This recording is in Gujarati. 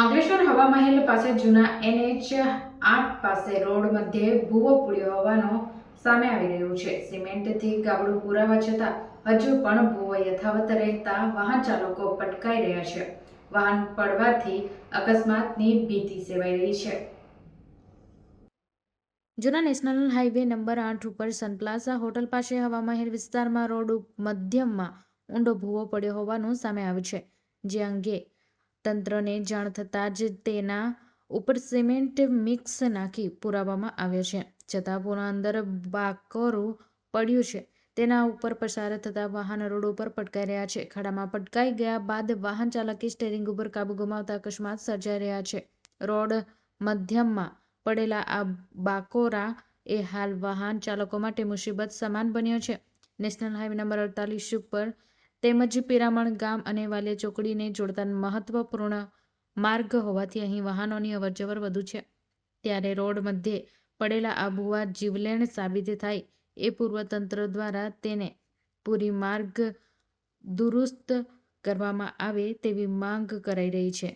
અંકલેશ્વર હવા મહેલ પાસે જૂના એનએચ આઠ પાસે રોડ મધ્યે ભૂવો પૂડ્યો હોવાનો સામે આવી રહ્યું છે. સિમેન્ટથી ગાબડું પુરાવા છતાં હજુ પણ ભૂવો યથાવત રહેતા વાહન ચાલકો પટકાઈ રહ્યા છે. વાહન પડવાથી અકસ્માતની ભીતિ સેવાઈ રહી છે. જૂના નેશનલ હાઈવે નંબર આઠ ઉપર સનપ્લાઝા હોટલ પાસે હવા મહેલ વિસ્તારમાં રોડ મધ્યમાં ઊંડો ભૂવો પડ્યો હોવાનું સામે આવ્યું છે. જે અંગે તંત્રને જાણ થતાં જ તેના ઉપર સિમેન્ટ મિક્સ નાખી પુરાવવામાં આવ્યો છે. છતાં પુરા અંદર બાકરું પડ્યું છે. તેના ઉપર પસાર થતા વાહન રોડ ઉપર પટકાઈ રહ્યા છે. ખાડામાં પટકાઈ ગયા બાદ વાહન ચાલકે સ્ટેરિંગ ઉપર કાબુ ગુમાવતા અકસ્માત સર્જાઈ રહ્યા છે. રોડ મધ્યમમાં પડેલા આ બાકોરા એ હાલ વાહન ચાલકો માટે મુસીબત સમાન બન્યો છે. નેશનલ હાઈવે નંબર અડતાલીસ ઉપર તેમજ પિરામણ ગામ અને વાલિયા ચોકડીને જોડતા મહત્વપૂર્ણ માર્ગ હોવાથી અહીં વાહનોની અવરજવર વધુ છે. ત્યારે રોડ મધ્યે પડેલા આ ભૂવા જીવલેણ સાબિત થાય એ પૂર્વ તંત્ર દ્વારા તેને પૂરી માર્ગ દુરુસ્ત કરવામાં આવે તેવી માંગ કરાઈ રહી છે.